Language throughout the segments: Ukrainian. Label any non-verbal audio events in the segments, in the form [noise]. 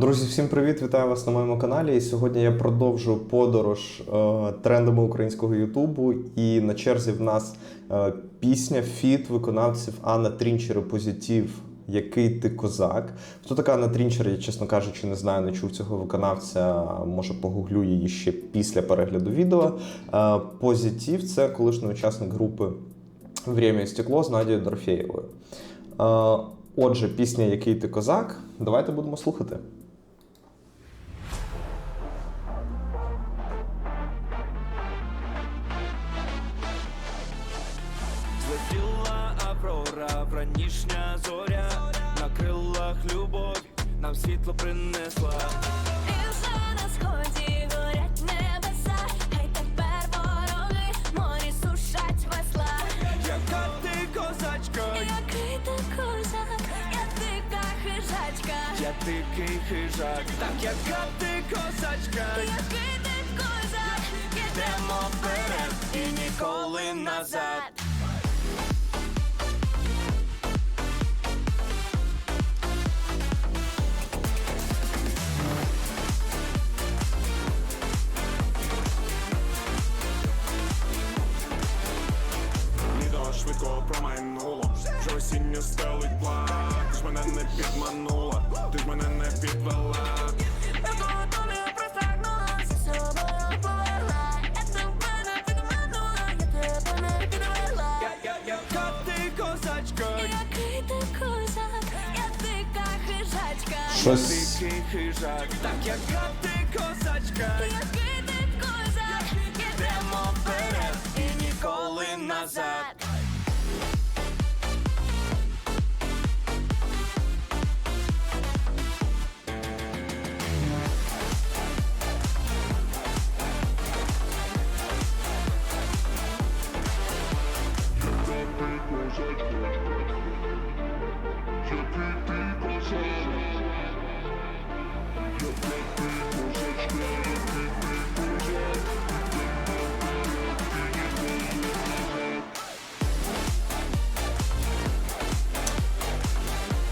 Друзі, всім привіт! Вітаю вас на моєму каналі. І сьогодні я продовжу подорож е, трендами українського Ютубу. І на черзі в нас е, пісня фіт виконавців Анна Трінчер і Позитив. Який ти козак? Хто така Анна Трінчер, я, чесно кажучи, не знаю, не чув цього виконавця. Може, погуглю її ще після перегляду відео. Е, Позитив це колишній учасник групи Время і стекло з Надією Дорофєєвою. Е, Отже, пісня Який ти козак. Давайте будемо слухати. Нам світло принесла. І вже на сході горять небеса, хай тепер вороги морі сушать весла. Яка ти козачка, Який ти козак, я дика хижачка, я дикий хижак, так яка ти козачка, який ти козак, йдемо вперед і ніколи назад. Осінню стелить плак Ти ж мене не підманула, ти ж мене не підвела. Я того тобі простягнулася, собою повела,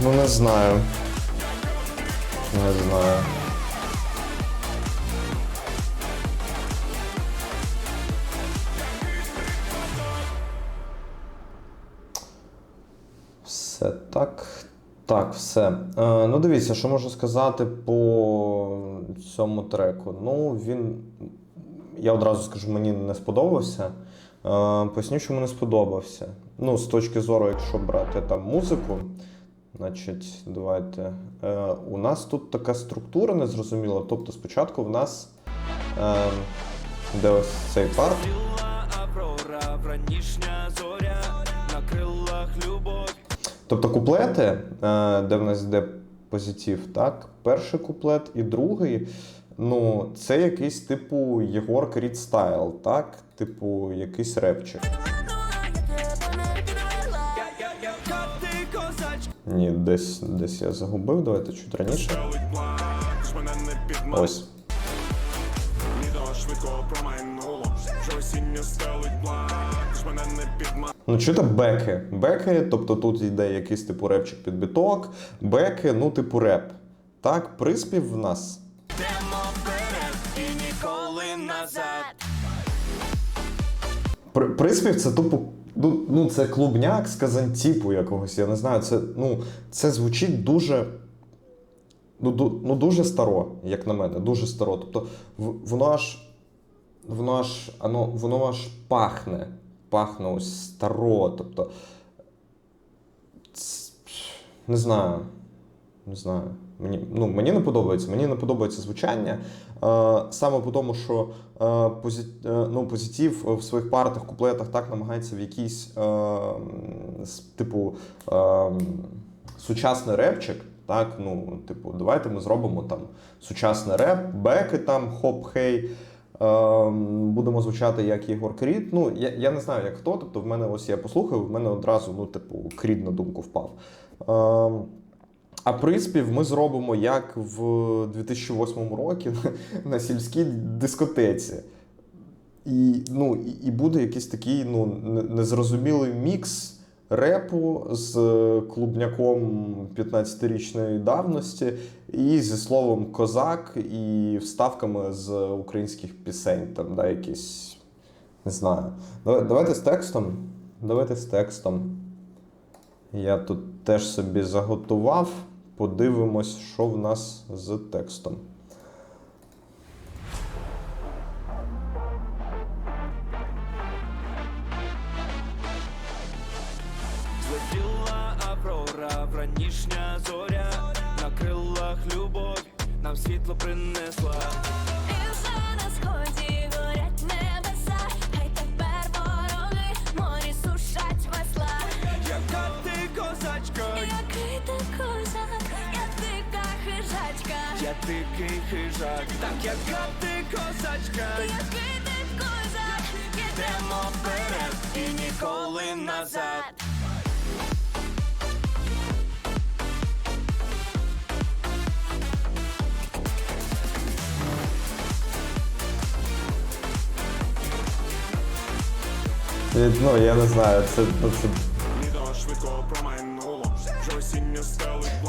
Ну, не знаю. Не знаю. Все так. Так, все. Е, ну, дивіться, що можу сказати по цьому треку. Ну, він. Я одразу скажу, мені не сподобався. Е, поясню, чому не сподобався. Ну, з точки зору, якщо брати там музику, значить, давайте. Е, у нас тут така структура незрозуміла. Тобто, спочатку в нас. Е, де ось цей любов. Тобто куплети, е, де в нас йде позитив, так? Перший куплет і другий. Ну, це якийсь типу Єгор Кріт стайл, так? Типу, якийсь репчик. Ні, десь, десь я загубив, давайте чуть раніше. Ось. Ну, чуєте, беки. Беки, тобто тут йде якийсь типу репчик під біток, беки, ну, типу реп. Так, приспів в нас. Приспів це тупо. Ну, ну, це клубняк з казантіпу якогось, я не знаю. Це, ну, це звучить дуже. Ну, ну, дуже старо, як на мене, дуже старо. Тобто, воно аж. Воно аж. Воно, воно аж пахне. Пахне ось старо. Тобто. Не знаю. Не знаю. Мені, ну, мені не подобається. Мені не подобається звучання. Е, саме по тому, що е, е, ну, позитив в своїх партах, куплетах так намагається в якийсь типу сучасний репчик. Так, ну, типу, давайте ми зробимо там сучасний реп, беки там, хоп-хей. Будемо звучати як Єгор Крід. Ну, я, я не знаю, як хто. Тобто, в мене ось я послухав, в мене одразу, ну, типу, Крід на думку впав. Е, а приспів ми зробимо як в 2008 році [laughs] на, сільській дискотеці. І, ну, і буде якийсь такий ну, незрозумілий мікс репу з клубняком 15-річної давності, і зі словом козак, і вставками з українських пісень, там, да, якісь. Не знаю. Давайте з текстом. Давайте з текстом. Я тут теж собі заготував. Подивимось, що в нас з текстом. Злетіла аврора, вранішня зоря, на крилах любов, нам світло принесла. Дикий хижак, так яка ти козачка, Який ти козак, йдемо вперед і ніколи назад. Е, Ну, я не знаю, це, це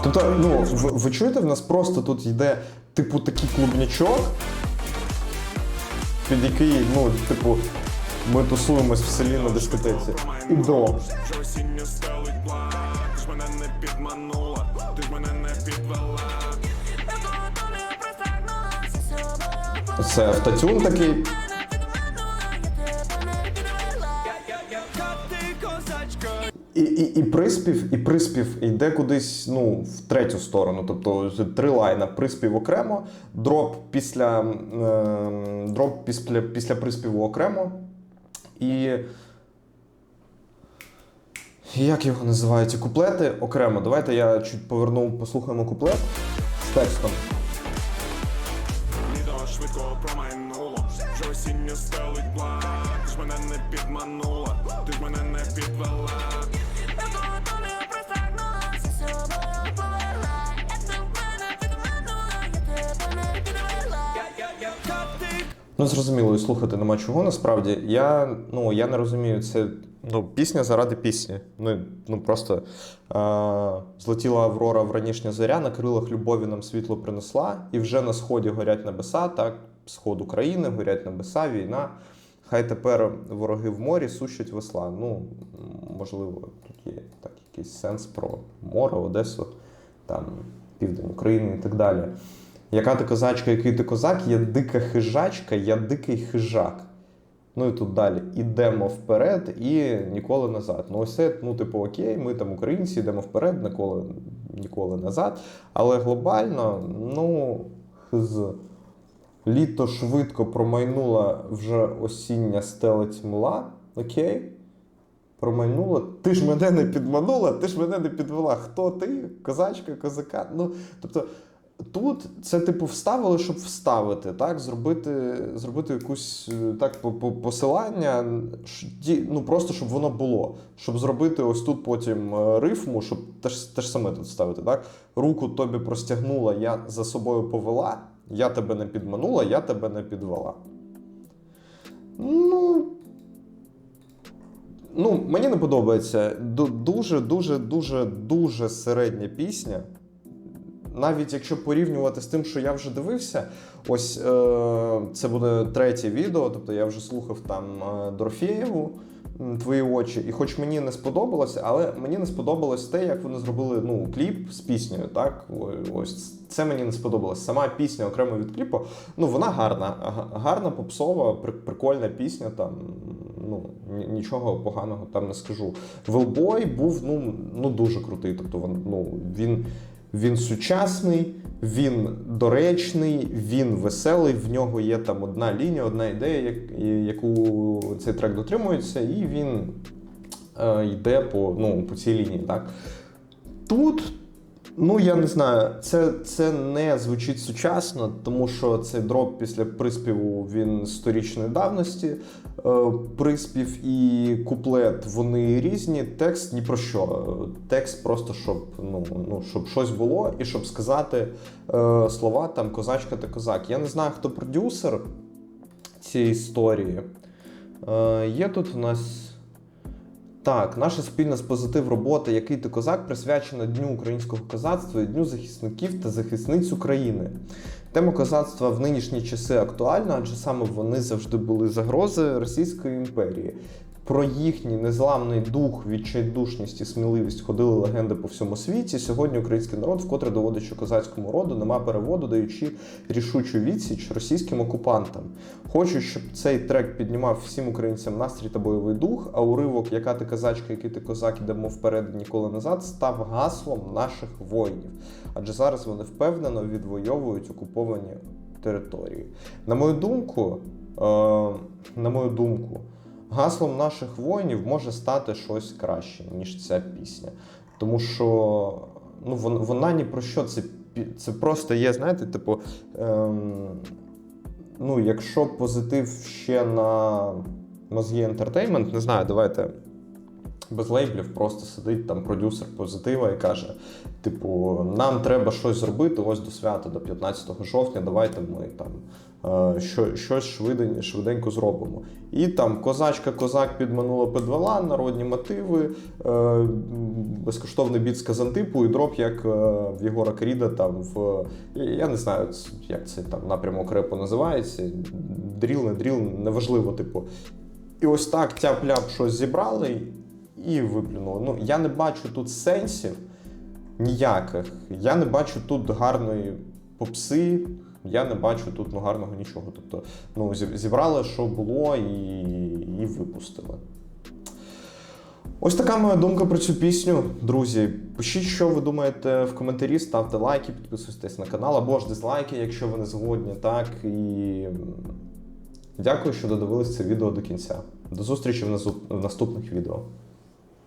Тобто, ну, ви, ви чуєте, в нас просто тут йде, типу, такий клубнячок, під який, ну, типу, ми тусуємось в селі на дискотеці. І до. Мене не підманула, ти ж мене не підвела. Це автотюн такий. І, і, приспів, і приспів йде кудись ну, в третю сторону. Тобто три лайна, приспів окремо, дроп після, е, дроп після, після приспіву окремо. І. Як його називають? Куплети окремо. Давайте я чуть поверну, послухаємо куплет з текстом. Швидко промайнуло, мене не підманула, ти ж мене не підвела. Ну, зрозуміло, і слухати нема чого. Насправді, я, ну, я не розумію, це ну, пісня заради пісні. Ну, ну просто е- злетіла Аврора в ранішня зоря, на крилах любові нам світло принесла, і вже на сході горять небеса, так, сход України, горять небеса, війна. Хай тепер вороги в морі сущать весла. Ну, можливо, тут є так, якийсь сенс про море, Одесу, там, південь України і так далі. Яка ти козачка, який ти козак, я дика хижачка, я дикий хижак. Ну і тут далі. Ідемо вперед і ніколи назад. Ну, ось це, ну, типу, окей, ми там українці, йдемо вперед, ніколи, ніколи назад. Але глобально, ну, з літо швидко промайнула вже осіння стелить мла. Окей. Промайнула. Ти ж мене не підманула, ти ж мене не підвела. Хто ти? Козачка, козака? Ну, тобто, тут це, типу, вставили, щоб вставити, так? Зробити, зробити якусь е, так по- по- посилання, ну просто щоб воно було. Щоб зробити ось тут потім е, рифму, щоб те ж, те ж саме тут ставити, так? Руку тобі простягнула, я за собою повела, я тебе не підманула, я тебе не підвела. Ну, Ну, мені не подобається. Дуже, дуже, дуже, дуже середня пісня. Навіть якщо порівнювати з тим, що я вже дивився, ось е, це буде третє відео, тобто я вже слухав там е, Дорофєєву Твої очі. І хоч мені не сподобалося, але мені не сподобалось те, як вони зробили ну, кліп з піснею. Так? Ось це мені не сподобалось. Сама пісня окремо від кліпу, ну вона гарна, гарна, попсова, прикольна пісня. Там ну нічого поганого там не скажу. Велбой був ну, ну дуже крутий. Тобто він, ну, він, він сучасний, він доречний, він веселий. В нього є там одна лінія, одна ідея, яку цей трек дотримується, і він е, йде по, ну, по цій лінії. Так? Тут, ну я не знаю, це, це не звучить сучасно, тому що цей дроп після приспіву він сторічної давності. Е, Приспів і куплет вони різні. Текст ні про що. Текст просто щоб, ну, ну, щоб щось було, і щоб сказати е, слова там козачка та козак. Я не знаю, хто продюсер цієї історії. Е, є тут у нас Так, наша спільна з позитив робота Який ти козак присвячена Дню українського козацтва і Дню захисників та захисниць України. Тема козацтва в нинішні часи актуальна, адже саме вони завжди були загрози Російської імперії. Про їхній незламний дух, відчайдушність і сміливість ходили легенди по всьому світі. Сьогодні український народ вкотре доводить, що козацькому роду нема переводу, даючи рішучу відсіч російським окупантам. Хочу, щоб цей трек піднімав всім українцям настрій та бойовий дух, а уривок Яка ти козачка, який ти козак, ідемо вперед ніколи назад, став гаслом наших воїнів. Адже зараз вони впевнено відвоюють окуповані території. На мою думку, е, на мою думку, гаслом наших воїнів може стати щось краще, ніж ця пісня. Тому що ну, вон- вона ні про що це, це просто є, знаєте, типу. Ем, ну, якщо позитив ще на мозгі Entertainment, не знаю, давайте без лейблів просто сидить там продюсер позитива і каже: типу, нам треба щось зробити ось до свята, до 15 жовтня, давайте ми там е, що, щось швидень, швиденько зробимо. І там козачка, козак підманула підвела, народні мотиви, е, безкоштовний біт з казантипу і дроп, як е, в Єгора Кріда там в. Я не знаю, як це там напрямок репу називається. Дріл, не дріл, неважливо, типу. І ось так тяп-ляп щось зібрали і виплюнули. Ну, я не бачу тут сенсів ніяких. Я не бачу тут гарної попси, я не бачу тут ну, гарного нічого. Тобто, ну, зібрали, що було, і, і випустили. Ось така моя думка про цю пісню. Друзі, пишіть, що ви думаєте в коментарі, ставте лайки, підписуйтесь на канал або ж дизлайки, якщо ви не згодні. Так і дякую, що додивились це відео до кінця. До зустрічі в наступних відео.